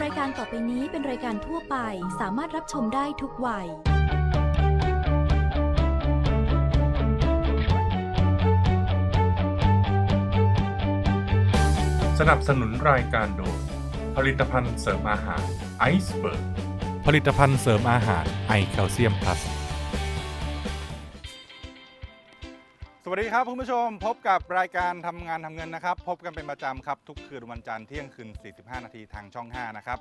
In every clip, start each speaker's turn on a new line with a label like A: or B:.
A: รายการต่อไปนี้เป็นรายการทั่วไปสามารถรับชมได้ทุกวัย
B: สนับสนุนรายการโดยผลิตภัณฑ์เสริมอาหารไอซ์เบิร์กผลิตภัณฑ์เสริมอาหารไอแคลเซียมพลัส
C: วัสดีครับคุณผู้ชมพบกับรายการทำงานทำเงินนะครับ พบกันเป็นประจำครับ ทุกคืนวันจันทร์เที่ยงคืน 45 นาทีทางช่อง 5 นะครับ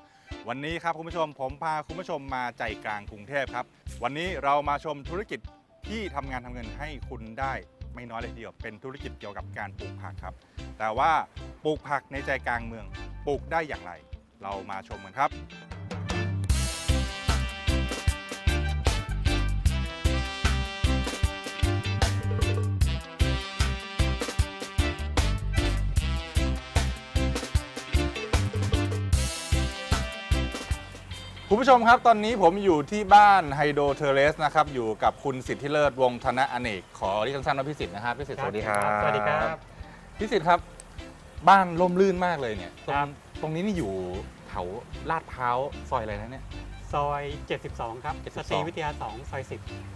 C: วันนี้ครับคุณผู้ชมผมพาคุณผู้ชมมาใจกลางกรุงเทพครับ วันนี้เรามาชมธุรกิจที่ทำงานทำเงินให้คุณได้ไม่น้อยเลยทีเดียวเป็นธุรกิจเกี่ยวกับการปลูกผักครับ แต่ว่าปลูกผักในใจกลางเมืองปลูกได้อย่างไร เรามาชมกันครับ คุณผู้ชมครับตอนนี้ผมอยู่ที่บ้านไฮโดเทเรสนะครับอยู่กับคุณสิทธิเลิศวงศ์ธนะอเนก ขอเรียกสั้นๆว่าพี่สิทธิ์นะครับพี่สิทธิ์สวัสดีครับ
D: สวัสดีครับ
C: พี่สิทธิ์ครับ บ้านร่มรื่นมากเลยเนี่ยตร
D: ครั
C: ง
D: บ
C: ตรงนี้นี่อยู่แถวลาดพร้าวซอยอะไรนะเนี่ย
D: ซอย 72 ครับ
C: 72
D: สตรีวิทยา 2 ซอย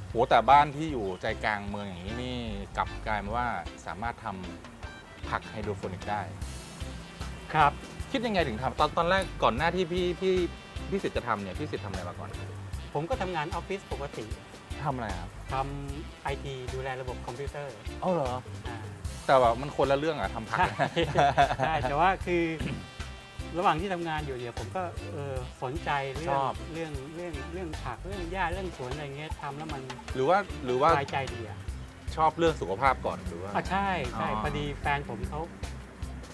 C: โหแต่บ้านที่อยู่ใจกลางเมืองอย่างนี้นี่กลับกลายมาว่าสามารถทำผักไฮโดรโปนิกได้
D: 10ครับ
C: คิดยังไงถึงทำตอนตอนแรกก่อนหน้าที่พี่พี่ พี่สิทธิ์จะทำเนี่ยพี่สิทธิ์ทำอะไรมาก่อน
D: ผมก็ทำงานออฟฟิศปกติ
C: ทำอะไรครับ
D: ทำไอทีดูแลระบบคอมพิวเตอร์
C: อ๋อเหรอ
D: อ่า
C: แต่ว่ามันคนละเรื่องอะทำผัก
D: ใช่ใช่แต่ว่าคือ ระหว่างที่ทำงานอยู่เนี่ยผมก็เออสนใจเรื่
C: ช
D: อง
C: อบ
D: เรื่องเรื่องเรื่องผักเรื่องหญ้าเรื่องสวนอะไรเงี้ยทำแล้วมัน
C: หรือว่าหรือว่า
D: สบายใจดีอะ
C: ชอบเรื่องสุขภาพก่อนหรือว่า
D: อะใช่ใช่
C: อ๋อ
D: พอดีแฟนผมเขา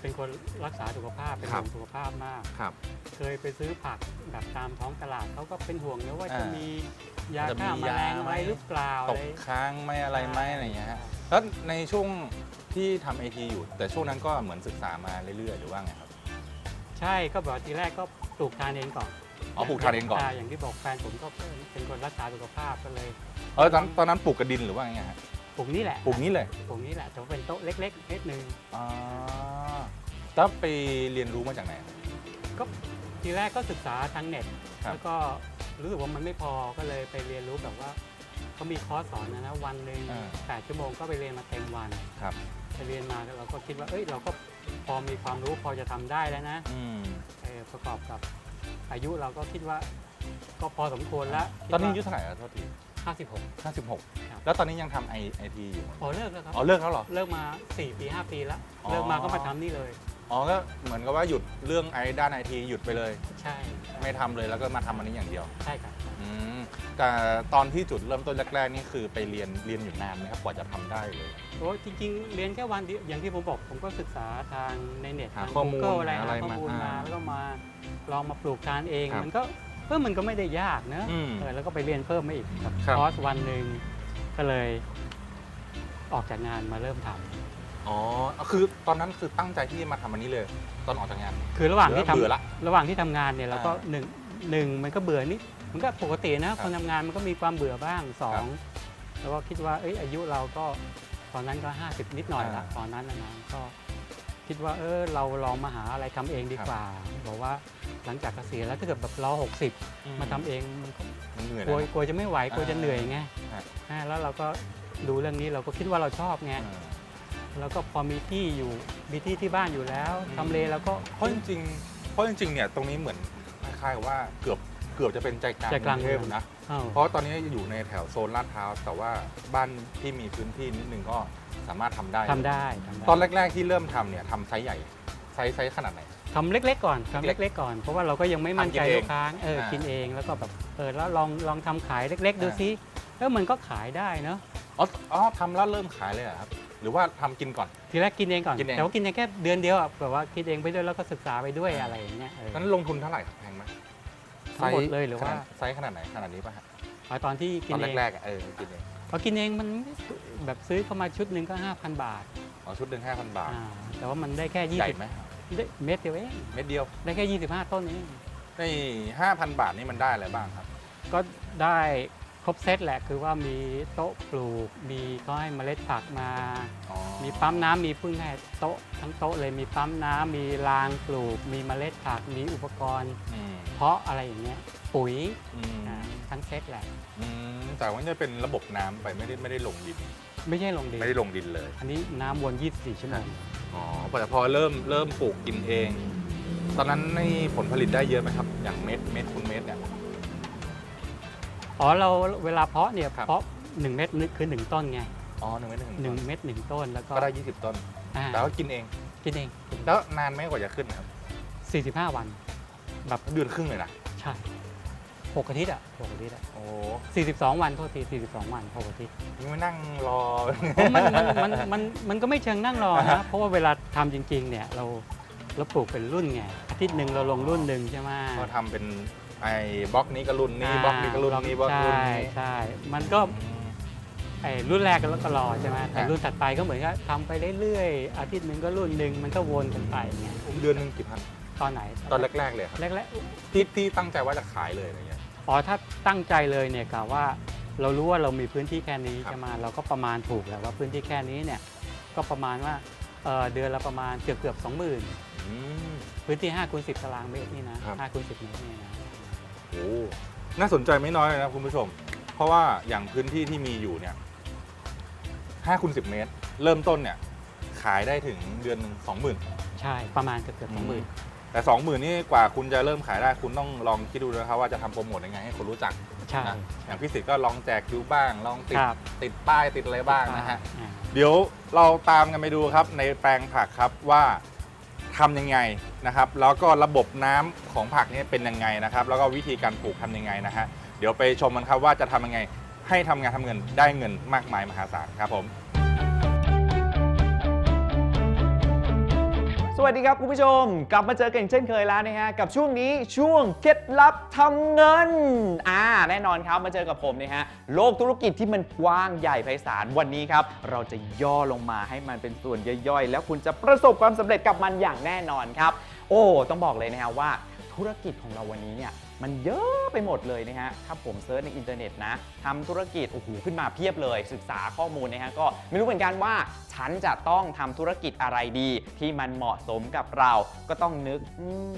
D: เป็นคนรักษาสุขภาพเป็น
C: ครั
D: ห่
C: บ
D: วงสุขภาพมาก
C: ครับ
D: เคยไปซื้อผักแบบตามท้องตลาดเขาก็เป็นห่วงนะว่า
C: อ่า
D: จะมียา
C: จะมี
D: ฆ่าแมลง
C: ยา
D: อะไรหรือเปล่า
C: ต
D: อะ
C: ก
D: ไร
C: ค้างไหม่อะไรไหมอะไรอย่างเงี้ยฮะแล้วในช่วงที่ทำไอทีอยู่ แต่ช่วงนั้นก็เหมือนศึกษามาเรื่อยๆ หรือว่าไงครับ
D: ใช่ก็บอกทีแรกก็ปลูกทานเองก่อน
C: อ๋อปลูกทานเองก่อน
D: อย่างที่บอกแฟนผมก็เป็นคนรักษาสุขภาพก็เลย
C: เออตอนตอนนั้นปลูกกระดินหรือว่าไงฮะ
D: ปลูกนี่แหละ
C: ปลูกนี้เลย
D: ปลูกนี่แหละแต่ว่าเป็นโต๊ะเล็กๆนิดนึง
C: อ๋อแล้วไปเรียนรู้มาจากไหน
D: ก็ทีแรกก็ศึกษาทางเน็ต
C: ครับ
D: แล้วก็รู้สึกว่ามันไม่พอก็เลยไปเรียนรู้แบบว่าเขามีคอร์สสอนนะนะวันหนึ่ง
C: อ่า
D: แปดชั่วโมงก็ไปเรียนมาเต็มวัน
C: ครับ
D: ไปเรียนมาเราก็คิดว่าเอ้ยเราก็พอมีความรู้พอจะทำได้แล้วนะ
C: อืม
D: เออประกอบกับอายุเราก็คิดว่าก็พอสมควรแล้ว
C: ตอนนี้อายุเท่าไหร่แล้วโทษที
D: ห้าสิบหก
C: 56
D: ครับ
C: แล้วตอนนี้ยังทำไอไอทีอยู่ไหม
D: อ๋อเลิกแล้วครับ
C: อ๋อเลิกแล้วเหรอ
D: เลิกมา 4 ปี 5 ปีแล้ว
C: อ๋อ
D: เลิกมาก็มาทำนี่เลย
C: อ๋อก็เหมือนกับว่าหยุดเรื่องไอ้ด้านไอทีหยุดไปเลย
D: ใช่
C: ไม่ทำเลยแล้วก็มาทำอันนี้อย่างเดียว
D: ใช่ครับ
C: อืมแต่ตอนที่จุดเริ่มต้นแรกๆนี่คือไปเรียนเรียนอยู่นานไหมครับกว่าจะทำได้เลย
D: โอ้จริง ๆ เรียนแค่วันเดียวอย่างที่ผมบอกผมก็ศึกษาทางในเน็ต
C: หา
D: ทาง
C: ข้อมูล
D: Google อะไร
C: หาอะไร
D: หาข้อมูล
C: มา
D: มา
C: อ่า
D: แล้วก็มาลองมาปลูกทานเอง
C: ครับ
D: มันก็ เพิ่มมันก็ไม่ได้ยากเนอะ
C: อืม
D: เออแล้วก็ไปเรียนเพิ่มมาอีกครับ
C: ครับ
D: คอร์สวันหนึ่งก็เลย ออกจากงานมาเริ่มทำ
C: อ๋อคือตอนนั้นคือตั้งใจที่จะมาทำอันนี้เลย ตอนออกจากงาน
D: คือระหว่างที่
C: เบื่อ
D: ทำ
C: ละ
D: ระหว่างที่ทำงานเนี่ยเราก็
C: อ่า
D: หนึ่งหนึ่งมันก็เบื่อนิดมันก็ปกตินะคนทำงานมันก็มีความเบื่อบ้างสองแล้วก็คิดว่าเอ้ยอายุเราก็ตอนนั้นก็ 50 นิดหน่อยละ
C: อ่า
D: ตอนนั้นนะนะก็คิดว่าเออเราลองมาหาอะไรทำเองดีกว่า บอกว่า หลังจากเกษียณแล้วถ้าเกิดแบบเรา60 มาทำเองมันก็
C: มันเหนื่อย
D: กลัว
C: นะ
D: กลัวจะไม่ไหวกลัวจะเหนื่อยไง
C: ฮะ
D: อ่าแล้วเราก็ดูเรื่องนี้เราก็คิดว่าเราชอบไง
C: อ่า
D: แล้วก็พอมีที่อยู่มีที่ที่บ้านอยู่แล้ว
C: อืม
D: ทำเลแล้วก็
C: เพราะจริงๆเพราะจริงๆเนี่ยตรงนี้เหมือนคล้ายๆกับว่าเกือบเกือบจะเป็นใจกลาง
D: ใจกลาง
C: รุงเทพ
D: เมือง
C: นะ
D: อ้าว
C: เพราะตอนนี้อยู่ในแถวโซนลาดพร้าวแต่ว่าบ้านที่มีพื้นที่นิดนึงก็สามารถทำได้
D: ทำได้ทำได้
C: ตอนแรก ๆที่เริ่มทำเนี่ยทำไซส์ใหญ่ไซส์ไซส์ขนาดไหน
D: ทำเล็กๆก่อนทำ
C: เล็ก
D: เล็กๆก่อน เพราะว่าเราก็ยังไม่มั่นใจ
C: ทำกินเอง
D: ลูกค้าเออ
C: อ่ากิ
D: กินเองแล้วก็แบบเออแล้วลองลองทำขายเล็ก ๆ ดู
C: อ่า
D: ซิแล้วมันก็ขายได้เนาะ
C: อ๋ออ๋อทำแล้วเริ่มขายเลยเหรอครับหรือว่าทำกินก่อน
D: ทีแรกกินเองก่อน
C: กินเอง
D: แต่ว่ากินเองแค่เดือนเดียวอะแบบว่าคิดเองไปด้วยแล้วก็ศึกษาไปด้วยอะไรอย่างเงี้ยเออ
C: นั้นลงทุนเท่าไหร่ครับแพงไหม
D: ทั้งหมดเลยหรือว่า
C: ขนดไซส์ขนาดไหนขนาดนี้ป่ะฮะ
D: เอาตอนที่กิ
C: ต
D: น
C: อน
D: เอง
C: แรกๆอะเออกินเอง
D: พอกินเองมันแบบซื้อเข้ามาชุดหนึ่งก็ 5,000 บาท
C: อ๋อชุดหนึ่งห้าพันบาท
D: อ่าแต่ว่ามันได้แค่
C: ใหญ่ ไหม
D: 20ได้เม็ดเดียวเอง
C: เม็ดเดียว
D: ได้แค่25 ต้นเอง
C: ในห้าพันบาทนี่มันได้อะไรบ้างครับ
D: ก็ได้ครบเซตแหละคือว่ามีโต๊ะปลูกมีก็ให้เมล็ดผักมา
C: อ๋อ
D: มีปั๊มน้ำมีพึ่งให้โต๊ะทั้งโต๊ะเลยมีปั๊มน้ำมีรางปลูก มีเมล็ดผักมีอุปกรณ์
C: อืม
D: เพาะอะไรอย่างเงี้ยปุ๋ย
C: อืม
D: อ่าทั้งเซตแหละ
C: อืมแต่ว่าจะเป็นระบบน้ำไปไม่ได้ไม่ได้ลงดิน
D: ไม่ใช่ลงดิน
C: ไม่ได้ลงดินเลย
D: อันนี้น้ำวน 24 ชั่วโมง
C: อ๋อแต่พอเริ่มเริ่มปลูกกินเอง ตอนนั้นนี่ผลผลิตได้เยอะไหมครับ อย่างเม็ดเม็ดคุณเม็ดเนี่ย
D: อ๋อเราเวลาเพาะเนี่ย
C: ครับ
D: เพาะ1เม็ดนึกคือ1ต้นไง
C: อ๋อหนึ่งเม็ดหนึ่ง
D: หนึ่งเม็ดหนึ่งต้นแล้วก็
C: ก็ได้ 20 ต้น
D: อ่า
C: แล้วก็กินเอง
D: กินเอง
C: แล้วนานไหมกว่าจะขึ้นครับ
D: 45 วันแบบ
C: เดือนครึ่งเลยนะ
D: ใช่ หกอาทิตย์อะหกอาทิตย์อะ
C: โอ้
D: 42 วันโทษที42 วันหกอาทิตย์
C: ยังไม่นั่งรอ
D: เพราะมันมันมันมันมันก็ไม่เชิงนั่งรอ
C: อ่า
D: นะ
C: ฮะ
D: เพราะว่าเวลาทำจริง ๆ เนี่ยเราเราปลูกเป็นรุ่นไงอาทิตย์หนึ่งเราลงรุ่นหนึ่งใช่ไหม
C: ก็ทำเป็นไอ้บล็อกนี้ก็รุ่นนี้บล็อกนี้ก็รุ่นนี้บล็อก
D: ใช่
C: รุ่นนี้
D: ใช่ มันก็ไอ้รุ่นแรกก็แล้วก็รอใช่ไหมแต่
C: อ่า
D: รุ่นถัดไปก็เหมือนกับทำไปเรื่อยๆ อาทิตย์หนึ่งก็รุ่นหนึ่งมันก็วนกันไปไง
C: เดือนหนึ่งกี่พัน
D: ตอนไหน
C: ตอนแรกๆเลยครับ
D: แรก
C: ที่ที่ตั้งใจว่าจะขายเลยอะไรเงี้ย
D: ๆ อ๋อถ้าตั้งใจเลยเนี่ยกะว่าเรารู้ว่าเรามีพื้นที่แค่นี้
C: ครับ
D: ใช่ไหมเราก็ประมาณถูกแล้วว่าพื้นที่แค่นี้เนี่ยก็ประมาณว่าเอ่อเดือนละประมาณเกือบเกือบสองหมื่น
C: อืม
D: พื้นที่5คูณ10ตารางเมตรนี่นะครับ 5คูณ10เมตรนี่นะ
C: โอ้น่าสนใจไม่น้อยเลยนะคุณผู้ชม เพราะว่าอย่างพื้นที่ที่มีอยู่เนี่ย5คูณ10เมตร เริ่มต้นเนี่ย ขายได้ถึงเดือนหนึ่ง20,000
D: ใช่ประมาณเกือบเกือบสองหมื่น
C: แต่ 20,000นี่กว่าคุณจะเริ่มขายได้คุณต้องลองคิดดูนะครับว่าจะทำโปรโมทยังไงให้คนรู้จัก
D: ใช่
C: นะอย่างพี่สิทธิ์ก็ลองแจกดูบ้าง ลองติด
D: ครับ
C: ติดป้ายติดอะไรบ้างนะฮะ
D: อ่า
C: เดี๋ยวเราตามกันไปดูครับในแปลงผักครับว่าทำยังไงนะครับ แล้วก็ระบบน้ำของผักเนี่ยเป็นยังไงนะครับ แล้วก็วิธีการปลูกทำยังไงนะฮะเดี๋ยวไปชมกันครับว่าจะทำยังไงให้ทำงานทำเงินได้เงินมากมายมหาศาลครับผม
E: สวัสดีครับคุณผู้ชม กลับมาเจอกันเช่นเคยแล้วนะฮะกับช่วงนี้ช่วงเคล็ดลับทำเงินอ่าแน่นอนครับมาเจอกับผมนะฮะโลกธุรกิจที่มันกว้างใหญ่ไพศาลวันนี้ครับเราจะย่อลงมาให้มันเป็นส่วนย่อยๆ แล้วคุณจะประสบความสำเร็จกับมันอย่างแน่นอนครับ โอ้ต้องบอกเลยนะฮะว่าธุรกิจของเราวันนี้เนี่ย มันเยอะไปหมดเลยนะฮะ ถ้าผมเซิร์ชในอินเทอร์เน็ตนะทำธุรกิจโอ้โหขึ้นมาเพียบเลย ศึกษาข้อมูลนะฮะก็ไม่รู้เหมือนกันว่า ฉันจะต้องทำธุรกิจอะไรดี ที่มันเหมาะสมกับเรา ก็ต้องนึก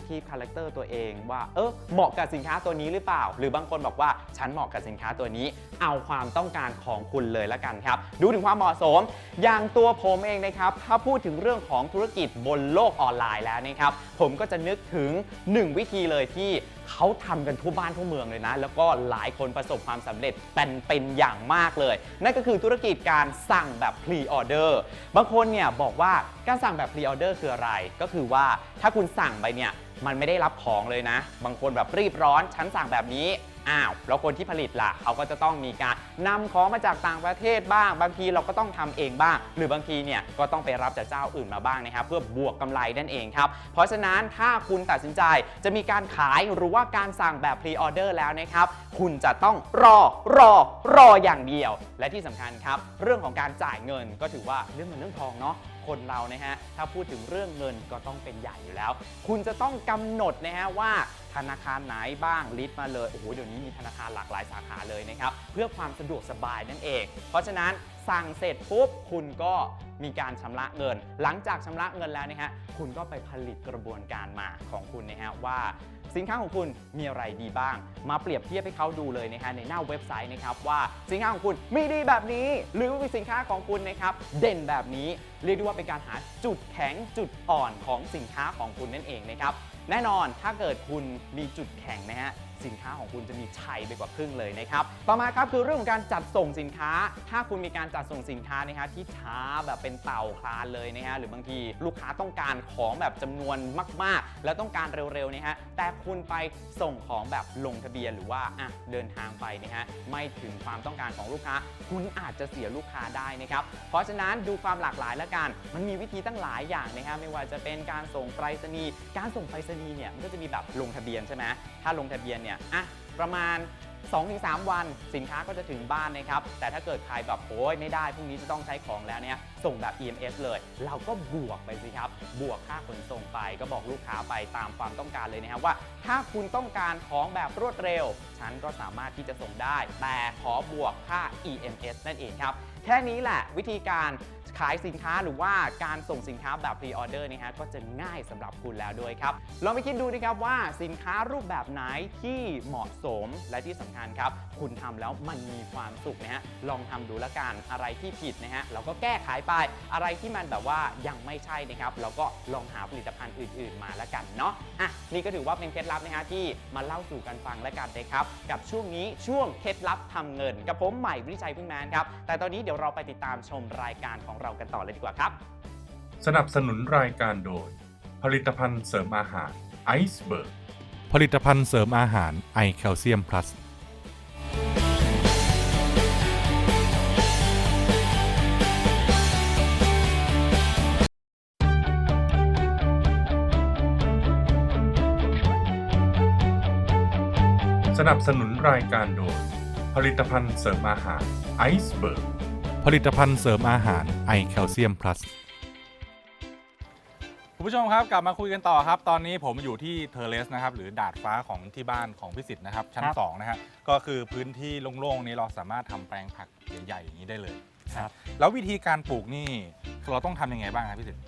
E: คีคาแรคเตอร์ตัวเองว่าเออเหมาะกับสินค้าตัวนี้หรือเปล่า หรือบางคนบอกว่าฉันเหมาะกับสินค้าตัวนี้ เอาความต้องการของคุณเลยละกันครับ ดูถึงความเหมาะสม อย่างตัวผมเองนะครับถ้าพูดถึงเรื่องของธุรกิจบนโลกออนไลน์แล้วนะครับผมก็จะนึกถึง 1 วิธีเลยที่ เขาทำกันทั่วบ้านทั่วเมืองเลยนะ แล้วก็หลายคนประสบความสำเร็จเป็นเป็นอย่างมากเลย นั่นก็คือธุรกิจการสั่งแบบพรีออเดอร์บางคนเนี่ยบอกว่าการสั่งแบบพรีออเดอร์คืออะไร ก็คือว่าถ้าคุณสั่งไปเนี่ยมันไม่ได้รับของเลยนะ บางคนแบบรีบร้อนฉันสั่งแบบนี้ อ้าวแล้วคนที่ผลิตล่ะเขาก็จะต้องมีการนำของมาจากต่างประเทศบ้าง บางทีเราก็ต้องทำเองบ้าง หรือบางทีเนี่ยก็ต้องไปรับจากเจ้าอื่นมาบ้างนะครับ เพื่อบวกกำไรนั่นเองครับ เพราะฉะนั้นถ้าคุณตัดสินใจจะมีการขายหรือว่าการสั่งแบบพรีออเดอร์แล้วนะครับ คุณจะต้องรอรอรออย่างเดียว และที่สำคัญครับ เรื่องของการจ่ายเงินก็ถือว่าเรื่องเงินเรื่องทองเนาะ คนเรานะฮะถ้าพูดถึงเรื่องเงินก็ต้องเป็นใหญ่อยู่แล้ว คุณจะต้องกำหนดนะฮะว่าธนาคารไหนบ้างลิสต์มาเลยโอ้โหเดี๋ยวนี้มีธนาคารหลากหลายสาขาเลยนะครับเพื่อความสะดวกสบายนั่นเอง เพราะฉะนั้น สั่งเสร็จปุ๊บคุณก็มีการชำระเงิน หลังจากชำระเงินแล้วนะฮะคุณก็ไปผลิตกระบวนการมาของคุณนะฮะว่าสินค้าของคุณมีอะไรดีบ้าง มาเปรียบเทียบให้เขาดูเลยนะฮะในหน้าเว็บไซต์นะครับว่าสินค้าของคุณมีดีแบบนี้ หรือว่าสินค้าของคุณนะครับเด่นแบบนี้ เรียกได้ว่าเป็นการหาจุดแข็งจุดอ่อนของสินค้าของคุณนั่นเองนะครับแน่นอนถ้าเกิดคุณมีจุดแข็งนะฮะ สินค้าของคุณจะมีชัยไปกว่าครึ่งเลยนะครับ ต่อมาครับคือเรื่องของการจัดส่งสินค้า ถ้าคุณมีการจัดส่งสินค้านะฮะที่ช้าแบบเป็นเต่าคลานเลยนะฮะหรือบางทีลูกค้าต้องการของแบบจำนวนมาก ๆ แล้วต้องการเร็วๆนะฮะแต่คุณไปส่งของแบบลงทะเบียนหรือว่าอะเดินทางไปนะฮะไม่ถึงความต้องการของลูกค้า คุณอาจจะเสียลูกค้าได้นะครับเพราะฉะนั้นดูความหลากหลายแล้วกัน มันมีวิธีตั้งหลายอย่างนะฮะไม่ว่าจะเป็นการส่งไปรษณีย์การส่งไปรษณีย์เนี่ยมันก็จะมีแบบลงทะเบียนใช่ไหมถ้าลงทะเบียนเนี่ยอะประมาณ 2-3 วันสินค้าก็จะถึงบ้านนะครับ แต่ถ้าเกิดใครแบบโอ้ยไม่ได้พรุ่งนี้จะต้องใช้ของแล้วเนี่ยส่งแบบ EMS เลย เราก็บวกไปสิครับ บวกค่าขนส่งไป ก็บอกลูกค้าไปตามความต้องการเลยนะครับว่า ถ้าคุณต้องการของแบบรวดเร็ว ฉันก็สามารถที่จะส่งได้ แต่ขอบวกค่า EMS นั่นเองครับ แค่นี้แหละวิธีการขายสินค้าหรือว่าการส่งสินค้าแบบพรีออเดอร์นะฮะก็จะง่ายสำหรับคุณแล้วด้วยครับลองไปคิดดูนะครับว่าสินค้ารูปแบบไหนที่เหมาะสมและที่สำคัญครับ คุณทำแล้วมันมีความสุขนะฮะลองทำดูละกันอะไรที่ผิดนะฮะเราก็แก้ไขไปอะไรที่มันแบบว่ายังไม่ใช่นะครับเราก็ลองหาผลิตภัณฑ์อื่น ๆ มาละกันเนาะอะนี่ก็ถือว่าเป็นเคล็ดลับนะฮะที่มาเล่าสู่กันฟังละกันนะครับกับช่วงนี้ช่วงเคล็ดลับทำเงิน กับผมใหม่วิชัยพึ่งแมนครับแต่ตอนนี้เดี๋ยวเราไปติดตามชมรายการของเรากันต่อเลยดีกว่าครับ
B: สนับสนุนรายการโดย ผลิตภัณฑ์เสริมอาหารไอซ์เบิร์กผลิตภัณฑ์เสริมอาหารไอแคลเซียมพลัสสนับสนุนรายการโดย ผลิตภัณฑ์เสริมอาหารไอซ์เบิร์ก ผลิตภัณฑ์เสริมอาหารไอแคลเซียมพลัส
C: คุณผู้ชมครับกลับมาคุยกันต่อครับ ตอนนี้ผมอยู่ที่เทอร์เลสนะครับหรือดาดฟ้าของที่บ้านของพิสิทธิ์นะครับ ชั้น
D: ครับ
C: 2นะฮะก็คือพื้นที่โล่งๆนี้เราสามารถทำแปลงผักใหญ่ๆอย่างนี้ได้เลย
D: ครับ
C: แล้ววิธีการปลูกนี่เราต้องทำยังไงบ้างครับพิสิทธิ์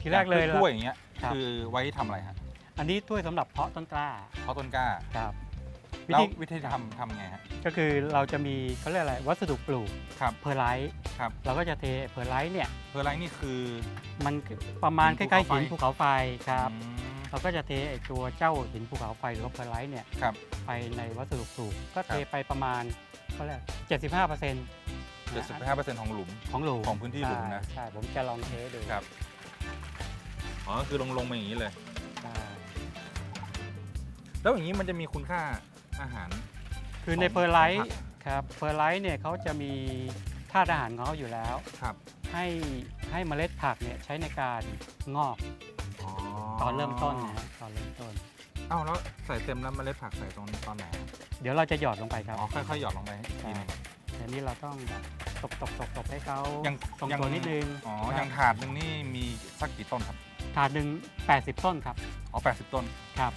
D: ทีแรกเลย
C: กล้วยอย่างเงี้ย
D: ครับ
C: คือไว้ทำอะไรฮะ
D: อันนี้ถ้วยสำหรับเพาะต้นกล้า
C: เพราะต้นกล้า
D: ครับ วิ
C: แล้ว
D: ธี
C: วิธีทำทำไงฮะ
D: ก็คือเราจะมีเขาเรียกอะไรวัสดุปลูก
C: ครับ
D: เพอร์ไลท์
C: ครับ
D: เราก็จะเทเพอร์ไลท์เนี่ย
C: เพอร์ไลท์นี่คือ
D: มันประมาณ
C: หิ
D: ใก
C: นภู
D: ล้
C: เขาไฟ
D: ๆหินภูเขาไฟครับ
C: อืม
D: เราก็จะเทไอตัวเจ้าหินภูเขาไฟหรือว่าเพอร์ไลท์เนี่ย
C: ครับ
D: ไปในวัสดุปลูก ก็เท
C: ครับ
D: ไปประมาณเขาเรียกเจ็ดสิบห้าเปอร์เซ็นต์
C: เจ็ดสิบห้าเปอร์เซ็นต์ของหลุม
D: ของหลุม
C: ของพื้นที่หลุมนะ
D: ใช่ใช่ผมจะลองเทดู
C: ครับ อ๋อ คือลงลงมาอย่างนี้เลย
D: ใช่
C: แล้วอย่างนี้มันจะมีคุณค่า อาหาร
D: คือใน
C: ของ
D: เพอร์ไล
C: ของผั
D: ท์
C: ก
D: ครับเพอร์ไลท์เนี่ยเขาจะมีธาตุอาหารของเขาอยู่แล้ว
C: ครับ
D: ให้ให้เมล็ดผักเนี่ยใช้ในการงอกตอนเริ่มต้นนะฮะตอนเริ่มต้น
C: เอ้าแล้วใส่เต็มแล้วเมล็ดผักใส่ตรงนี้ตอนไหนอะ
D: เดี๋ยวเราจะหยอดลงไปครับ
C: อ๋อค่อยๆหยอดลงไปอีกทีหนึง
D: แต่นี่เราต้องแบบตบตบตบตบให้เขา
C: ยัง
D: ทรง
C: ยัง
D: ตัวนิดนึง
C: อ๋อ
D: ครับ
C: ยังถาดหนึ่งนี่มีสักกี่ต้นครับ
D: ถาดหนึ่ง80 ต้นครับ
C: อ๋อ80 ต้น
D: ครับ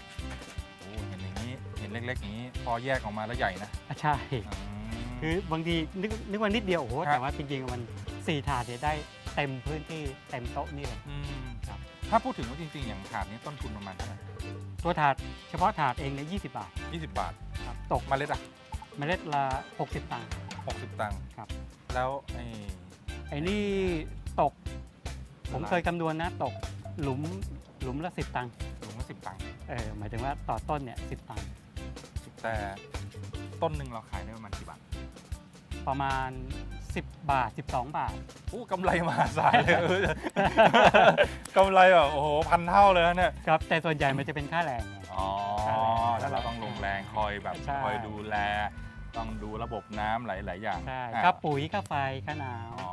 C: ห็นเล็กๆอย่างนี้ พอแยกออกมาแล้วใหญ่นะ
D: อะใช่
C: อืม
D: คือบางทีนึกนึกว่านิดเดียวโอ้โห
C: ครับ
D: แต่ว่าจริงๆมันสี่ถาดเนี่ยได้เต็มพื้นที่เต็มโต๊ะนี่เลย
C: ม
D: ครับ
C: ถ้าพูดถึงว่าจริงๆ อย่างถาดนี้ต้นทุนประมาณเท่าไหร่
D: ตัวถาดเฉพาะถาดเองเนี่ย20บาท
C: 20 บาท
D: ครับตก
C: เมล็ดอะ
D: เมล็ดละ 60 ตังค์
C: 60 ตังค์
D: ครับ
C: แล้วไอ้
D: ไอ้นี่ตก ผม
C: อะไร
D: เคยคำนวณนะตกหลุมหลุมละ 10 ตังค์
C: ถุงละ10ตังค์
D: เออหมายถึงว่าต่อต้นเนี่ยสิตังค์
C: แต่ต้นหนึ่งเราขายได้ประมาณกี่บาท
D: ประมาณ 10 บาท 12 บาท
C: อู้กำไรมหาศาลเลยเออกำไรแบบโอ้โหพันเท่าเลยนะเนี่ย
D: ครับ แต่ส่วนใหญ่มันจะเป็นค่าแรงไง
C: อ๋อ
D: ใช่
C: แล้วเราต้องลงแรงคอยแบบ
D: ใช่
C: คอยดูแล ต้องดูระบบน้ำหลาย ๆ อย่าง
D: ใช่
C: อะ
D: ค่าปุ๋ยค่าไฟค่าน้
C: อ๋อ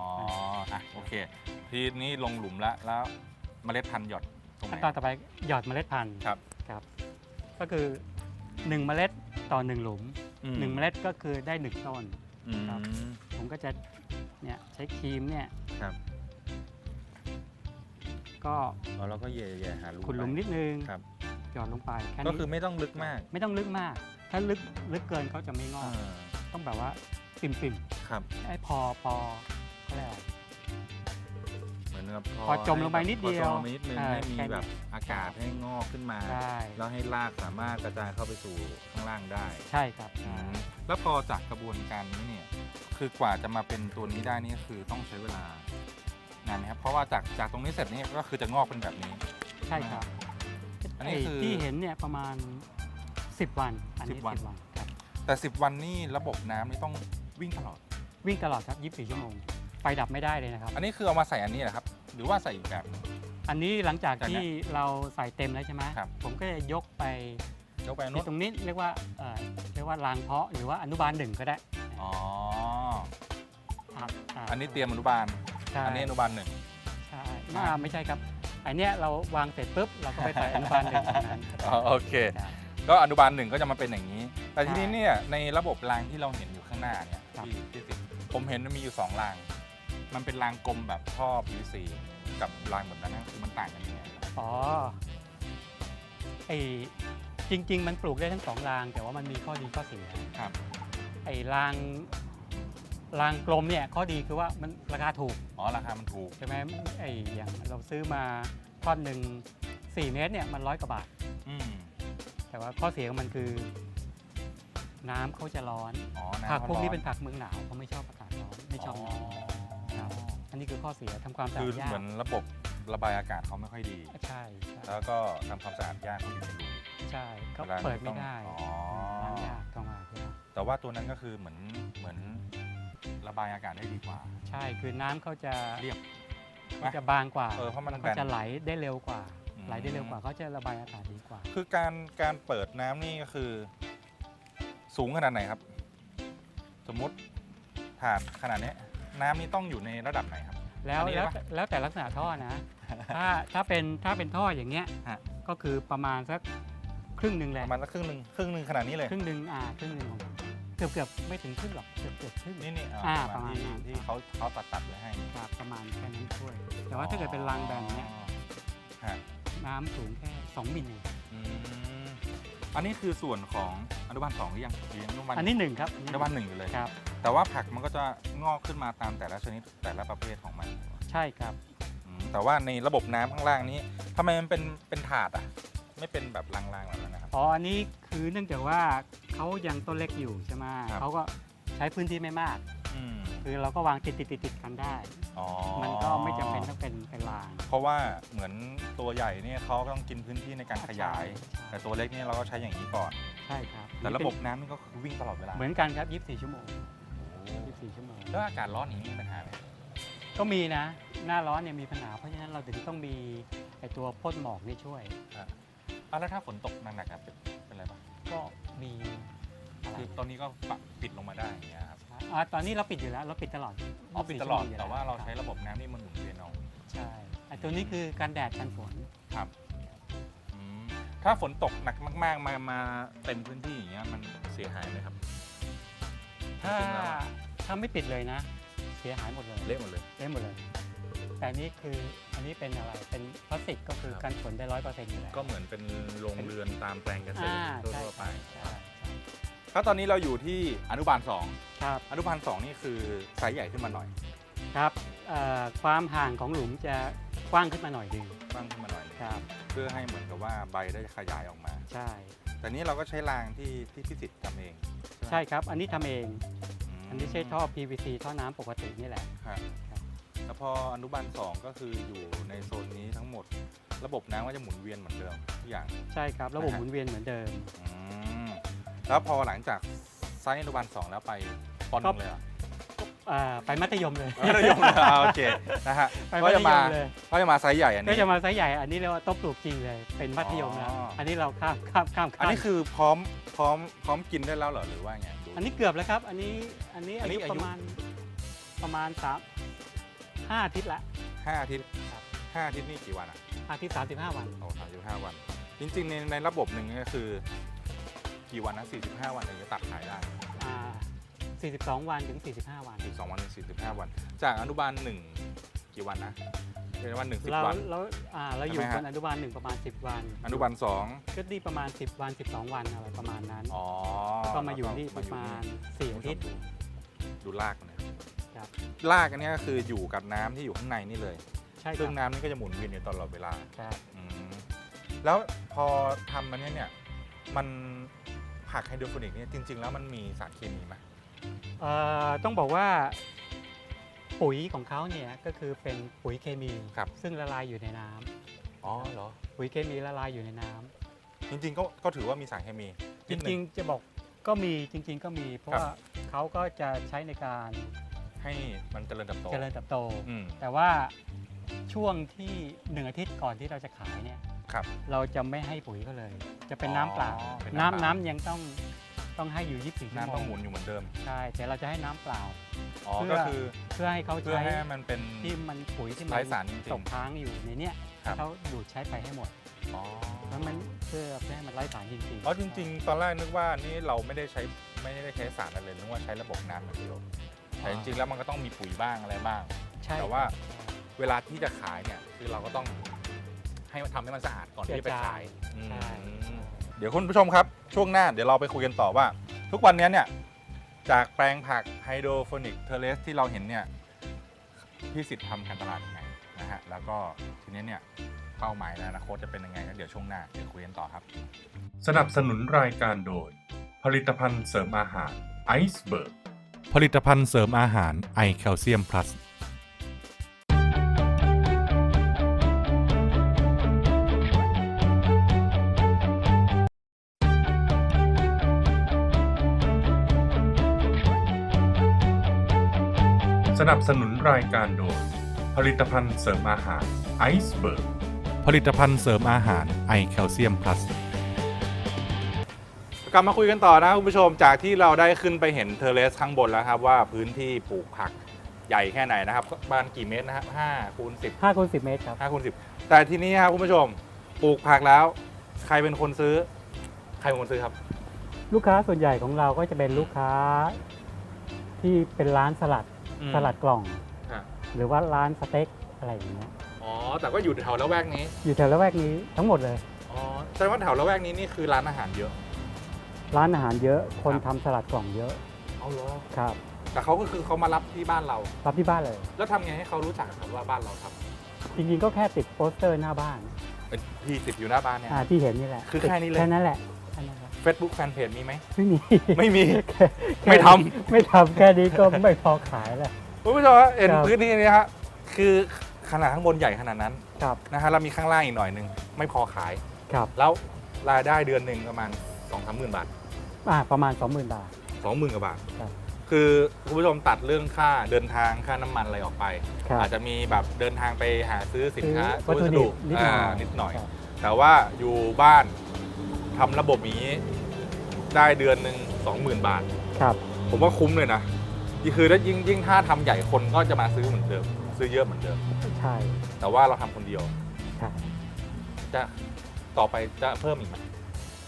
C: ำอะโอเค ทีนี้ลงหลุมแล้วแล้วเมล็ดพันธุ์หยอดตรงไห
D: ขั้น
C: น
D: ตอนต่อไปหยอดเมล็ดพันธุ์
C: ครับ
D: ครับ ก็คือ 1 เมล็ดต่อ 1 หลุม
C: อื
D: 1เมล็ดก็คือได้ 1 ต้น
C: อืม
D: ครับ ผมก็จะเนี่ยใช้ครีมเนี่ย
C: ครับ
D: ก็
C: อ๋อเราก็แย่ๆหารู
D: ขุดหลุมนิดนึง
C: ครับ
D: หยอดลงไปแค่
C: ก็
D: นี้
C: คือไม่ต้องลึกมาก
D: ไม่ต้องลึกมาก ถ้าลึกลึกเกินเขาจะไม่งอก
C: อ่า
D: ต้องแบบว่าปิ่มปิ่ม
C: ครับ
D: ๆไอ้พอพอเขาเรียกอะไร
C: เหมือนกับ
D: พอจมลงไปนิดเดียว
C: พอจมลงไปนิดนึง
D: เออ
C: ให้มี
D: แค่นี้
C: แบบอากาศให้งอกขึ้นมา
D: ใช่
C: แล้วให้รากสามารถกระจายเข้าไปสู่ข้างล่างได้
D: ใช่ครับ
C: อืมแล้วพอจากกระบวนการนี้เนี่ยคือกว่าจะมาเป็นตัวนี้ได้นี่คือต้องใช้เวลานานไหมครับเพราะว่าจากจากตรงนี้เสร็จนี่ก็คือจะงอกเป็นแบบนี้
D: ใช่ครับ
C: อันนี้
D: ไอ้
C: คือ
D: ที่เห็นเนี่ยประมาณ 10 วัน อันนี้
C: 10วัน
D: 10วันครับ
C: แต่ 10 วันนี่ระบบน้ำนี่ต้องวิ่งตลอด
D: วิ่งตลอดครับ 24 ชั่วโมง ไฟดับไม่ได้เลยนะครับ
C: อันนี้คือเอามาใส่อันนี้เหรอครับ หรือว่าใส่อีกแบบหนึ่ง
D: อันนี้หลังจาก
C: จากเนี้
D: ที่
C: ย
D: เราใส่เต็มแล้วใช่ไหม
C: ครับ
D: ผมก็จะยกไป
C: ยกไปอัน
D: ที่
C: นู้น
D: ตรงนี้เรียกว่าเอ่อเรียกว่ารางเพาะหรือว่าอนุบาลหนึ่งก็ได้
C: อ๋อ
D: ครับา
C: อันนี้เตรียมอนุบาล
D: ใช่
C: อันนี้อนุบาลหนึ่ง
D: ใช่น่าไม่ใช่ครับอันเนี้ยเราวางเสร็จปุ๊บเราก็ไปใส่อนุบาลหนึ่งตรงนั้น
C: อ๋อโอเค
D: ครับ
C: ก็อนุบาลหนึ่งก็จะมาเป็นอย่างนี้ แต่ทีนี้
D: ใช่
C: เนี่ยในระบบรางที่เราเห็นอยู่ข้างหน้าเนี่ย
D: ครับ
C: ที่ที่สิผมเห็นมันมีอยู่สองราง มันเป็นรางกลมแบบท่อ PVC กับรางแบบนั้นนะคือมันต่างกันยังไงครับ
D: อ๋อไอจริง ๆ มันปลูกได้ทั้งสองราง แต่ว่ามันมีข้อดีข้อเสีย
C: ครับ
D: ไอ้รางรางกลมเนี่ยข้อดีคือว่ามันราคาถูก
C: อ๋อราคามันถูก
D: ใช่ไหมไออย่างเราซื้อมาท่อนหนึ่ง4 เมตรเนี่ยมันร้อยกว่าบาท
C: อืม
D: แต่ว่าข้อเสียของมันคือ น้ำเขาจะร้อน
C: อ๋อำ
D: ผักพวกนี้
C: ร้อ
D: เป็นผักเมืองหนาวเขาไม่ชอบอากาศร้อนไม่ชอบน้ำครับอั นนี้คือข้อเสียทำความสะ
C: คือ
D: อาดยา
C: เห
D: ก
C: มือนระบบระบายอากาศเขาไม่ค่อยดี
D: ใช่ใช่
C: แล้วก็ทำความสะอาดยากเขาอยู่ในรู
D: ใช่ก็
C: วลา
D: เปิดไม่ได้
C: ต้องอ๋อ
D: ล้างยากต้องล้างยาก
C: แต่ว่าตัวนั้นก็คือเหมือนเหมือนระบายอากาศได้ดีกว่า
D: ใช่คือน้ำเขาจะ
C: เรียบ
D: เขาจะบางกว่า
C: เออเพราะมัน
D: แล้ว
C: แบ
D: ก็
C: น
D: จะไหลได้เร็วกว่า
C: อืม
D: ไหลได้เร็วกว่าเขาจะระบายอากาศดีกว่า
C: คือการการเปิดน้ำนี่ก็คือ สูงขนาดไหนครับ สมมุติถาดขนาดเนี้ยน้ำนี่ต้องอยู่ในระดับไหนครับ
D: แล้ว
C: อันนี้
D: แล้ว
C: ปะ
D: แล้วแต่ลักษณะท่อนะ ถ้าถ้าเป็นถ้าเป็นท่ออย่างเงี้ย
C: ฮะ
D: ก็คือประมาณสักครึ่งหนึ่งแห
C: ป
D: ละ
C: ระมาณสักครึ่งหนึ่งครึ่งหนึ่งขนาดนี้เลย
D: ครึ่งหนึ่งอ่าครึ่งหนึ่งของเกือบเกือบไม่ถึงครึ่งหรอกเกือบเกือบครึ่ง
C: นี่นี่
D: อ่า
C: ประมาณที่
D: ประมาณนั้น
C: ที่เขาเขาตัดตัดไว้ให้
D: ครับประมาณแค่นั้นช่วย แต่ว่าถ้าเกิดเป็นรังแบนเนี้ย
C: ฮะ
D: น้ำสูงแค่2มิลเอง
C: อืมอันนี้คือส่วนของอนุบาลสองหรือยังหรือยังอนุบาล
D: อันนี้หนึ่งครับ
C: อนุบาลหนึ่งอยู่เลย
D: ครับ
C: แต่ว่าผักมันก็จะงอกขึ้นมาตามแต่ละชนิดแต่ละประเภทของมัน
D: ใช่ครับ
C: อืมแต่ว่าในระบบน้ำข้างล่างนี้ทำไมมันเป็นเป็นถาดอะ ไม่เป็นแบบรางๆแบบนั้นนะครับ
D: อ๋ออันนี้คือเนื่องจากว่าเขายังต้นเล็กอยู่ใช่ไหม
C: ครับ
D: เขาก็ใช้พื้นที่ไม่มาก
C: อืม
D: คือเราก็วางติดติดติดติดกันได้
C: อ๋อ
D: มันก็ไม่จำเป็นต้องเป็นเป็นราง
C: เพราะว่าเหมือนตัวใหญ่เนี่ยเขาต้องกินพื้นที่ในการขยาย
D: ใช่
C: แต่ตัวเล็กเนี่ยเราก็ใช้อย่างนี้ก่อน
D: ใช่ครับ
C: แต่ระบบน้ำนี่ก็คือวิ่งตลอดเวลา
D: เหมือนกันครับ 24 ชั่วโมง 24ชั่วโมง
C: แล้วอากาศร้อนอย่างนี้มีปัญหาไหม
D: ก็มีนะ หน้าร้อนเนี่ยมีปัญหา เพราะฉะนั้นเราถึงต้องมีไอตัวพ่นหมอกนี่ช่วย
C: อะแล้วถ้าฝนตกหนักๆอะเป็นเป็นไรบ้าง
D: ก็มีอะไร
C: คือตอนนี้ก็ปะปิดลงมาได้อย่างเงี้ยครับ
D: อ่าตอนนี้เราปิดอยู่แล้วเราปิดตลอด
C: อ๋อปิดตลอด
D: 24
C: แต่ว่าเราใช้
D: คบ
C: ระบบน้ำนี่มันหมุนเวียนเอา
D: ใช่ไอตัวนี้คือการแดดกันฝน
C: ครับอืมถ้าฝนตกหนักมาก ๆ มามาเต็มพื้นที่อย่างเงี้ยมันเสียหายไหมครับ
D: ถ้า
C: จริงๆแล้วอะ
D: ถ้าไม่ปิดเลยนะ เสียหายหมดเลย
C: เละหมดเลย
D: เละหมดเลย แต่นี่คืออันนี้เป็นอะไรเป็นพลาสติกก็คือ
C: ครับ
D: กันฝนได้ร้อยเปอร์เซ็นต์อยู่แล้ว
C: ก็เหมือนเป็นโรงเรือนตามแปลงเกษตร
D: อ่าใช่
C: ทั่วๆไป
D: ใช่ใช่
C: ถ้าตอนนี้เราอยู่ที่อนุบาล
D: ครับ
C: 2อนุบาล 2 นี่คือไซส์ใหญ่ขึ้นมาหน่อย
D: ครับเอ่อความห่างของหลุมจะกว้างขึ้นมาหน่อยดึง
C: บ้างขึ้นมาหน่อย
D: ครับ
C: เพื่อให้เหมือนกับว่าใบได้ขยายออกมา
D: ใช่
C: แต่นี้เราก็ใช้รางที่ที่พิสิทธิ์ทำเองไหม
D: ใช่ครับ อันนี้ทำเอง
C: ม
D: อันนี้ใช้ท่อ PVC ท่อน้ำปกตินี่แหละ
C: ครับ
D: ครับ
C: แล้วพออนุบาล2ก็คืออยู่ในโซนนี้ทั้งหมด ระบบน้ำก็จะหมุนเวียนเหมือนเดิมทุกอย่าง
D: ใช่ครับ ระบบ
C: นะฮะ
D: หมุนเวียนเหมือนเดิม
C: อืมแล้วพอหลังจากไซส์อนุบาล2แล้วไปปอนหนึ่งเลยเหรอ
D: อ่าไปมัธยมเลย
C: มัธยมเลยอ่าโอเคนะฮะ
D: ไป
C: ก็
D: มัธ
C: จะ
D: ย
C: มาม
D: เลย
C: ก็จะมาไซส์ใหญ่อัน
D: ก็
C: นี้
D: จะมาไซส์ใหญ่ อันนี้เรียกว่าโต๊ะปลูกจริงเลย เป็นมัธยมแล้ว
C: อ๋ออั
D: อันนี้เราข้ามข้ามข้าม
C: อัน
D: ขั้น
C: นี้คือพร้อมพร้อมพร้อมกินได้แล้วเหรอหรือว่าไงดู
D: อันนี้เกือบแล้วครับ อันนี้ อันนี้
C: อัน
D: อา
C: นี้
D: ยุ
C: อายุ
D: ประมาณประมาณสามห้าอาทิตย์ละ
C: ห้าอาทิตย์
D: ครับ
C: ห้าอาทิตย์นี่กี่วันอะ
D: อาทิตย์สามสิบห้าวัน
C: โอ้สามสิบห้าวัน จริงๆในในระบบหนึ่งก็คือ กี่วันนะสี่สิบห้าวันถึงจะตัดขายได้
D: อ่า 42 วันถึง 45 วัน
C: สิบสองวันถึงสี่สิบห้าวัน จากอนุบาลหนึ่งกี่วันนะเป็นวันหนึ่งสิบ
D: เรา
C: วัน
D: เราอ่าเราอยู่
C: ใช่ไหมฮะ
D: กันอนุบาลหนึ่งประมาณ 10 วัน
C: อนุบาลสอง
D: ก็ดีประมาณ 10 วัน 12 วันอะไรประมาณนั้น
C: อ๋อ
D: ก็มาอยู่นี่ป
C: มา
D: ระ
C: อยู่
D: มาณ
C: นี่
D: 4อาทิตย์
C: ดูลากมันเลย
D: ครับ
C: ลากอันเนี้ยก็คืออยู่กับน้ำที่อยู่ข้างในนี่เลย
D: ใช่ค
C: ซึ่
D: รั
C: ง
D: บ
C: น้ำนี่ก็จะหมุนเวียนอยู่ตลอดเวลา
D: ครับ
C: อืมแล้วพอทำมันเนี้ยเนี่ย มันผักไฮโดรโปนิกเนี่ยจริง ๆ แล้วมันมีสารเคมีไหม
D: เอ่อต้องบอกว่าปุ๋ยของเขาเนี่ยก็คือเป็นปุ๋ยเคมี
C: ครับ
D: ซึ่งละลายอยู่ในน้ำ
C: อ๋อเหรอ
D: ปุ๋ยเคมีละลายอยู่ในน้ำ
C: จริงๆก็ก็ถือว่ามีสารเคมี
D: จ
C: นิดนึ
D: ริงๆจะบอกก็มีจริง ๆ ก็มีเพราะ
C: ครับ
D: ว่าเขาก็จะใช้ในการ
C: ให้มันเจริญเติบโต
D: เจริญเติบโต
C: อืม
D: แต่ว่าช่วงที่หนึ่งอาทิตย์ก่อนที่เราจะขายเนี่ย
C: ครับ
D: เราจะไม่ให้ปุ๋ยเขาเลย จะเป็น
C: อ๋อ
D: น้ำเปล่า
C: เป็นน้ำ
D: น้ำ
C: เปล่า
D: น้ำยังต้อง ต้องให้อยู่ 24 ชั่วโม
C: น้ำต้องงหมุนอยู่เหมือนเดิม
D: ใช่แต่เราจะให้น้ำเปล่า
C: อ๋อ
D: เพื่อ
C: ก็คือ
D: เพื่อให้เขา
C: เพื่อ
D: ใช้
C: ให้มันเป็น
D: ที่มันปุ๋ยที่มั
C: ไร้สารจริงๆ
D: ตกค้างอยู่ในเนี้ย
C: ครับ
D: เขาดูดใช้ไปให้หมด
C: อ๋อ
D: แล้วมันเพื่อเพื่อให้มันไร้สารจริงๆ
C: อ๋อจริง ๆ ตอนแรกนึกว่านี่เราไม่ได้ใช้ไม่ได้ใช้สารอะไรเลยนึกว่าใช้ระบบน้ำอย่างเดียวแต่จริงๆแล้วมันก็ต้องมีปุ๋ยบ้างอะไรบ้าง
D: ใช่
C: แต่ว่าเวลาที่จะขายเนี่ยคือเราก็ต้องให้มันทำให้มันสะอาดก่อนที่จะไปขายอืม
D: ใช่
C: เดี๋ยวคุณผู้ชมครับ ช่วงหน้าเดี๋ยวเราไปคุยกันต่อว่า ทุกวันนี้เนี่ย จากแปลงผักไฮโดรโฟนิกเทเลสที่เราเห็นเนี่ยพี่สิทธิ์ทำการตลาดยังไงนะฮะแล้วก็ทีนี้เนี่ยเป้าหมายในอนาคตจะเป็นยังไงก็เดี๋ยวช่วงหน้าเดี๋ยวคุยกันต่อครับ
B: สนับสนุนรายการโดย ผลิตภัณฑ์เสริมอาหารไอซ์เบิร์กผลิตภัณฑ์เสริมอาหารไอแคลเซียมพลัส นับสนุนรายการโดย ผลิตภัณฑ์เสริมอาหารไอซ์เบิร์กผลิตภัณฑ์เสริมอาหารไอแคลเซียมพลัส
C: กลับมาคุยกันต่อนะคุณผู้ชมจากที่เราได้ขึ้นไปเห็นเทอร์เลสข้างบนแล้วครับว่าพื้นที่ปลูกผักใหญ่แค่ไหนนะครับบ้านกี่เมตรนะครับห้าคูณสิบ
D: 5คูณ10เมตรครับ
C: ห้าคูณสิบแต่ทีนี้ครับคุณผู้ชมปลูกผักแล้ว ใครเป็นคนซื้อ ใครเป็นคนซื้อครับ
D: ลูกค้าส่วนใหญ่ของเราก็จะเป็นลูกค้าที่เป็นร้านสลัด
C: อืม
D: สลัดกล่อง
C: ค่ะ
D: หรือว่าร้านสเต็กอะไรอย่างเงี้ย
C: อ๋อ แต่ก็อยู่แถวละแวกนี้
D: อยู่แถวละแวกนี้ทั้งหมดเลย
C: อ๋อ แสดงว่าแถวละแวกนี้นี่คือร้านอาหารเยอะ
D: ร้านอาหารเยอะคน
C: ครับ
D: ทำสลัดกล่องเยอะ
C: เอาเหรอ
D: ครับ
C: แต่เขาก็คือเขามารับที่บ้านเรา
D: รับที่บ้านเลย
C: แล้วทำไงให้เขารู้จักครับว่าบ้านเราท
D: จริงๆก็แค่ติดโปสเตอร์หน้าบ้านำ
C: เป็นที่ติดอยู่หน้าบ้านเนี่ย
D: อ่าที่เห็นนี่แหละ
C: คือแค่นี้เลย
D: แค่นั้นแหละแค่นั้นแหละ
C: Facebook Fanpage มีไหม
D: ไม่มี
C: ไม่มี
D: แค่แค่
C: ไม่ท
D: ไม่ทำแค่นี้ก็ไม่พอขายแล้ว
C: คุณผู้ชมฮะเห็น
D: ครับ
C: พื้นที่นี้ฮะคือขนาดข้างบนใหญ่ขนาดนั้น
D: ครับ
C: นะฮะเรามีข้างล่างอีกหน่อยหนึ่งไม่พอขาย
D: ครับ
C: แล้วรายได้เดือนหนึ่งประมาณ2องสามหมื่นบาท
D: อ่าประมาณ 20,000 บาท
C: สองหมื่นกว่าบาท
D: ครับ
C: คือคุณผู้ชมตัดเรื่องค่าเดินทางค่าน้ำมันอะไรออกไป
D: ครับ
C: อาจจะมีแบบเดินทางไปหาซื้อสินค้า
D: ซื้อวัตถุดิบนิดหน่อยา
C: นิดหน่อย
D: ครับ
C: แต่ว่าอยู่บ้าน ทำระบบนี้ ได้เดือนหนึ่งสองหมื่นบาท
D: ครับ
C: ผมว่าคุ้มเลยนะนี่คือแล้วยิ่งยิ่งถ้าทำใหญ่คนก็จะมาซื้อเหมือนเดิม ซื้อเยอะเหมือนเดิม
D: ใช่
C: แต่ว่าเราทำคนเดียว
D: ใช่
C: จะต่อไปจะเพิ่มอีกไหม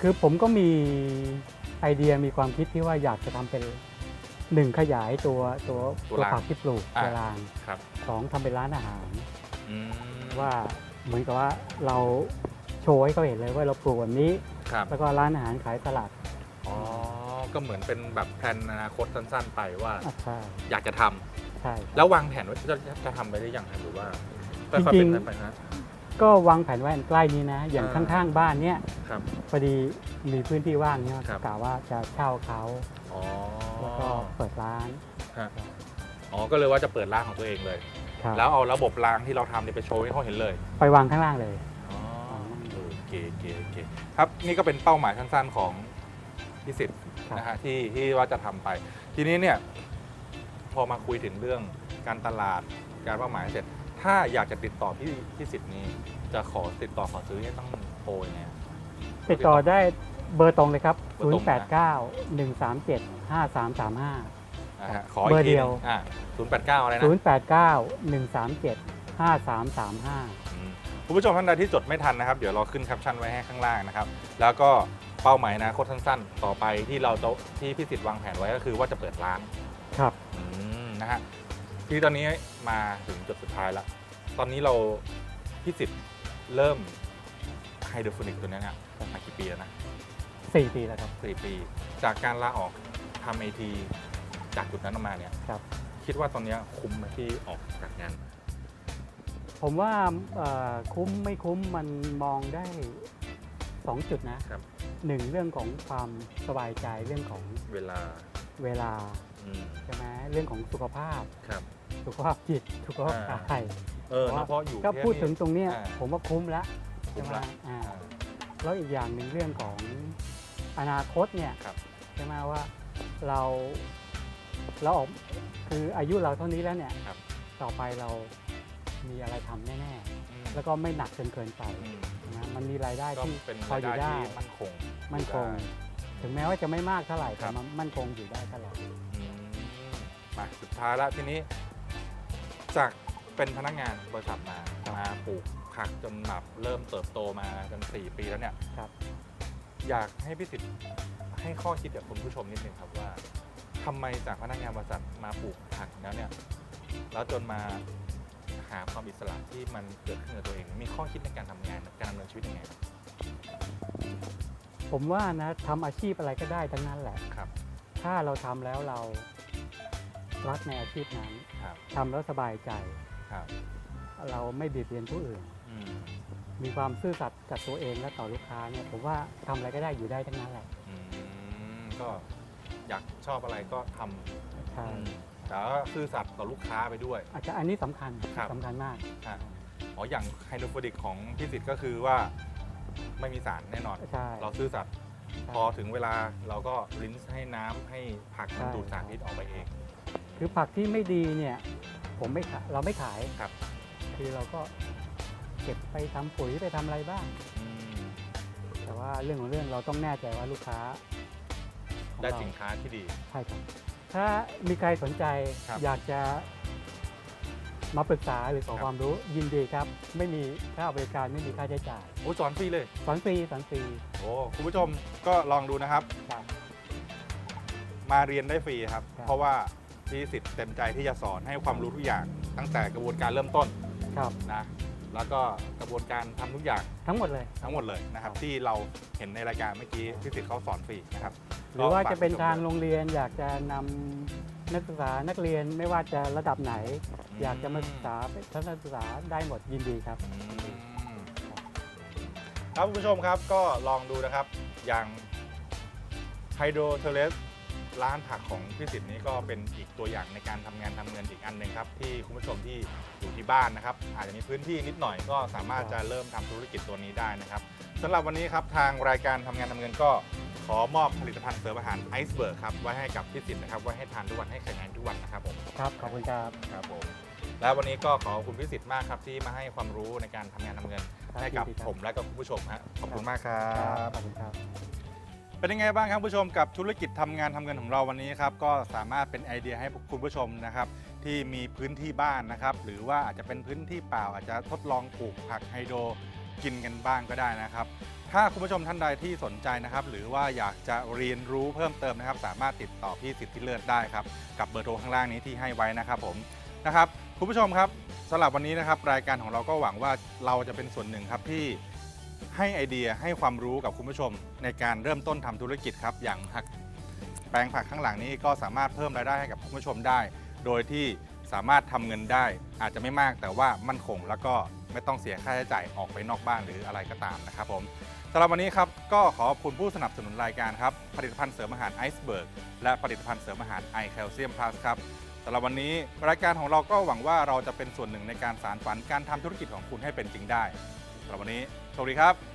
D: คือผมก็มีไอเดียมีความคิดที่ว่าอยากจะทำเป็นหนึ่งขยายตัวตัวตัวผักที่ปลูกตัวราง
C: ครับ
D: สองทำเป็นร้านอาหาร
C: อืม
D: ว่าเหมือนกับว่าเราโชว์ให้เขาเห็นเลยว่าเราปลูกแบบนี้
C: ครับ
D: แล้วก็ร้านอาหารขายสลัด
C: อ๋อก็เหมือนเป็นแบบแผนอนาคตสั้นๆไปว่า
D: อะใช่
C: อยากจะทำ
D: ใช่
C: แล้ววางแผนว่าจะจะทำไปได้ยังครับหรือว่าค่อยๆ
D: จริ
C: เป็น
D: งๆ
C: ค่อยๆไปฮะ
D: ก็วางแผนไว้อันใกล้นี้นะ อย่าง
C: อ่า
D: ข้างๆบ้านเนี้ย
C: ครับ
D: พอดีมีพื้นที่ว่างเนี่ย
C: ครับ
D: กะว่าจะเช่าเขา
C: อ๋อ
D: แล้วก็เปิดร้าน
C: ฮะอ๋อก็เลยว่าจะเปิดร้านของตัวเองเลย
D: ครับ
C: แล้วเอาระบบรางที่เราทำเนี่ยไปโชว์ให้เขาเห็นเลย
D: ไปวางข้างล่างเลย
C: อ๋อ
D: อ๋อ
C: โอเคโอเคโอเคครับนี่ก็เป็นเป้าหมายสั้นๆของพิสิทธิ์
D: ครับ
C: นะฮะที่ที่ว่าจะทำไป ทีนี้เนี่ยพอมาคุยถึงเรื่องการตลาดการเป้าหมายเสร็จ ถ้าอยากจะติดต่อพี่พิสิทธิ์นี้ จะขอติดต่อขอซื้อเนี่ยต้องโทรยังไงครับ
D: ติดต่อได้เบอร์ตรงเลยครับ
C: เบอร์ตรงนะ
D: 089 137 5335
C: นะฮะขออี
D: เบอกร์
C: ที
D: เดี
C: ห
D: ยว
C: นึงอ่าศูนย์แปดเก้าอะไรนะ
D: 089 137 5335
C: อืม คุณผู้ชมท่านใดที่จดไม่ทันนะครับ เดี๋ยวเราขึ้นแคปชั่นไว้ให้ข้างล่างนะครับ แล้วก็เป้าหมายอนะโคตสั้นๆ ต่อไปที่เราจะที่พิสิทธิ์วางแผนไว้ก็คือว่าจะเปิดร้าน
D: ครับ
C: อืมนะฮะที่ตอนนี้มาถึงจุดสุดท้ายแล้ว ตอนนี้เราพิสิทธิ์เริ่มไฮโดรโฟนิกตัวนี้เนี่ยมากี่ปีแล้วนะ
D: 4ปีแล้วครับ
C: สี่ปี จากการลาออกทำไอทีจากจุดนั้นออกมาเนี่ย
D: ครับ
C: คิดว่าตอนนี้คุ้มไหมที่ออกจากงานมา
D: ผมว่าเอ่อคุ้มไม่คุ้มมันมองได้ 2 จุดนะครับ หนึ่งเรื่องของความสบายใจเรื่องของ
C: เวลา
D: เวลา
C: อืม
D: ใช่ไหมเรื่องของสุขภาพ
C: ครับ
D: สุขภาพจิตสุขภาพ
C: อ่า
D: กาย
C: เออนะเพราะอยู่
D: ก็
C: แค่
D: พูด
C: นี้
D: ถึงตรงเนี้ย
C: อ่า
D: ผมว่าคุ้มแล้ว
C: คุ้
D: ใช่
C: ม
D: ไหม
C: ละ
D: อ่า
C: อ่า
D: แล้วอีกอย่างหนึ่งเรื่องของอนาคตเนี่ย
C: ครับ
D: ใช่ไหมว่าเราเราออกคืออายุเราเท่านี้แล้วเนี่ย
C: ครับ
D: ต่อไปเรา มีอะไรทำแน่
C: อืม
D: ๆแล้วก็ไม่หนักจนเกินไป
C: อืม
D: นะมันมีรายได้
C: ก็
D: ที่
C: เป็น
D: พอ
C: ราย
D: อ
C: ได้
D: ยู่ได้
C: ที่มั่นคง
D: มั่นคง
C: อยู่ได้
D: ถึงแม้ว่าจะไม่มากเท่าไหร่
C: ครั
D: แต่
C: บ
D: มันมั่นคงอยู่ได้ตลอด
C: อืมมาสุดท้ายแล้วทีนี้ จากเป็นพนักงานบริษัทมามาปลูกผักจนแบบเริ่มเติบโตมาจนสี่ปีแล้วเนี่ย
D: ครับ
C: อยากให้พี่สิทธิ์ให้ข้อคิดกับคุณผู้ชมนิดนึงครับว่าทำไมจากพนักงานบริษัทมาปลูกผักแล้วเนี่ย แล้วจนมาหาความอิสระที่มันเกิดขึ้นกับตัวเอง มีข้อคิดในการทำงานการดำเนินชีวิตยังไงครับ
D: ผมว่านะทำอาชีพอะไรก็ได้ทั้งนั้นแหละ
C: ครับ
D: ถถ้าเราทำแล้วเรารักในอาชีพนั้น
C: ครับ
D: ทำแล้วสบายใจ
C: ครับ
D: เราไม่เบียดเบียนผู้อื่น
C: อืม
D: มีความซื่อสัตย์กับตัวเองและต่อลูกค้าเนี่ยผมว่าทำอะไรก็ได้อยู่ได้ทั้งนั้นแหละ
C: อืมก็อยากชอบอะไรก็ทำ
D: ใช่
C: อืม แต่ว่าซื่อสัตย์ต่อลูกค้าไปด้วย
D: อาจจะอันนี้สำคัญ
C: ครับ
D: สำคัญมาก
C: ฮะอ๋ออย่างไฮโดรโฟดิกของพี่สิทธิ์ก็คือว่าไม่มีสารแน่นอน
D: ใช่
C: เราซื่อสัตย์พอถึงเวลาเราก็รินส์ให้น้ำให้ผักมัน
D: ใช่
C: ดูดสารพิษออกไปเอง
D: คือผักที่ไม่ดีเนี่ยผมไม่ขายเราไม่ขาย
C: ครับ
D: คือเราก็เก็บไปทำปุ๋ยไปทำอะไรบ้าง
C: อืม
D: แต่ว่าเรื่องของเรื่องเราต้องแน่ใจว่าลูกค้าของ
C: ได้
D: เรา
C: สินค้าที่ดี
D: ใช่ครับ ถ้ามีใครสนใจ
C: ครับ
D: อยากจะมาปรึกษาหรือขอ
C: ครับ
D: ความรู้ยินดีครับ ไม่มีค่าบริการไม่มีค่าใช้จ่าย
C: โอ้สอนฟรีเลย
D: สอนฟรีสอนฟรี
C: โอ้คุณผู้ชมก็ลองดูนะครับ
D: ครับ
C: มาเรียนได้ฟรีครับ
D: ครับ
C: เพราะว่าพี่สิทธิ์เต็มใจที่จะสอนให้ความรู้ทุกอย่าง ตั้งแต่กระบวนการเริ่มต้น
D: ครับ
C: นะ แล้วก็กระบวนการทำทุกอย่าง
D: ทั้งหมดเลย
C: ทั้งหมดเลยนะครับที่เราเห็นในรายการเมื่อกี้พี่สิทธิ์เขาสอนฟรีนะครับ
D: หรือว่า
C: ก็ฝก
D: จะเป็น
C: ชม
D: ทาง
C: ด้วย
D: โรงเรียนอยากจะนำนักศึกษานักเรียนไม่ว่าจะระดับไหน อยากจะมาศึกษาเป็นทัศนศึกษาได้หมดยินดีครับ
C: อืมครับคุณผู้ชมครับก็ลองดูนะครับอย่างไฮโดรเทเลสร้านผักของพี่สิทธิ์นี้ก็เป็นอีกตัวอย่างในการทำงานทำเงินอีกอันหนึ่งครับ ที่คุณผู้ชมที่อยู่ที่บ้านนะครับ อาจจะมีพื้นที่นิดหน่อยก็สามารถจะเริ่มทำธุรกิจตัวนี้ได้นะครับ สำหรับวันนี้ครับทางรายการทำงานทำเงินก็ขอมอบผลิตภัณฑ์เสริมอาหารไอซ์เบิร์กครับไว้ให้กับพี่สิทธิ์นะครับไว้ให้ทานทุกวันให้แข็งแรงทุกวันนะครับผม
D: ครับ ขอบคุณครับ
C: ครับผมแล้ววันนี้ก็ขอขอบคุณพิสิทธิ์มากครับที่มาให้ความรู้ในการทำงานทำเงิน
D: ครับ
C: ให้กับ
D: ยินดีครับ
C: ผมและก็คุณผู้ชมฮะขอบคุณมากครั
D: ครับ
C: บ
D: ขอบคุณครับ
C: เป็นยังไงบ้างครับคุณผู้ชมกับธุรกิจทำงานทำเงินของเราวันนี้ครับก็สามารถเป็นไอเดียให้คุณผู้ชมนะครับ ที่มีพื้นที่บ้านนะครับ หรือว่าอาจจะเป็นพื้นที่เปล่าอาจจะทดลองปลูกผักไฮโดร กินกันบ้างก็ได้นะครับ ถ้าคุณผู้ชมท่านใดที่สนใจนะครับ หรือว่าอยากจะเรียนรู้เพิ่มเติมนะครับ สามารถติดต่อพี่สิทธิเลิศได้ครับ กับเบอร์โทรข้างล่างนี้ที่ให้ไว้นะครับผมนะครับคุณผู้ชมครับสำหรับวันนี้นะครับ รายการของเราก็หวังว่าเราจะเป็นส่วนหนึ่งครับที่ให้ไอเดียให้ความรู้กับคุณผู้ชมในการเริ่มต้นทำธุรกิจครับ อย่างผักแปลงผักข้างหลังนี้ก็สามารถเพิ่มรายได้ให้กับคุณผู้ชมได้ โดยที่สามารถทำเงินได้อาจจะไม่มากแต่ว่ามั่นคงแล้วก็ ไม่ต้องเสียค่าใช้จ่ายออกไปนอกบ้านหรืออะไรก็ตามนะครับผมสำหรับวันนี้ครับก็ขอขอบคุณผู้สนับสนุนรายการครับผลิตภัณฑ์เสริมอาหารไอซ์เบิร์กและผลิตภัณฑ์เสริมอาหารไอแคลเซียมพลัสครับสำหรับวันนี้รายการของเราก็หวังว่าเราจะเป็นส่วนหนึ่งในการสานฝันการทำธุรกิจของคุณให้เป็นจริงได้สำหรับวันนี้สวัสดีครับ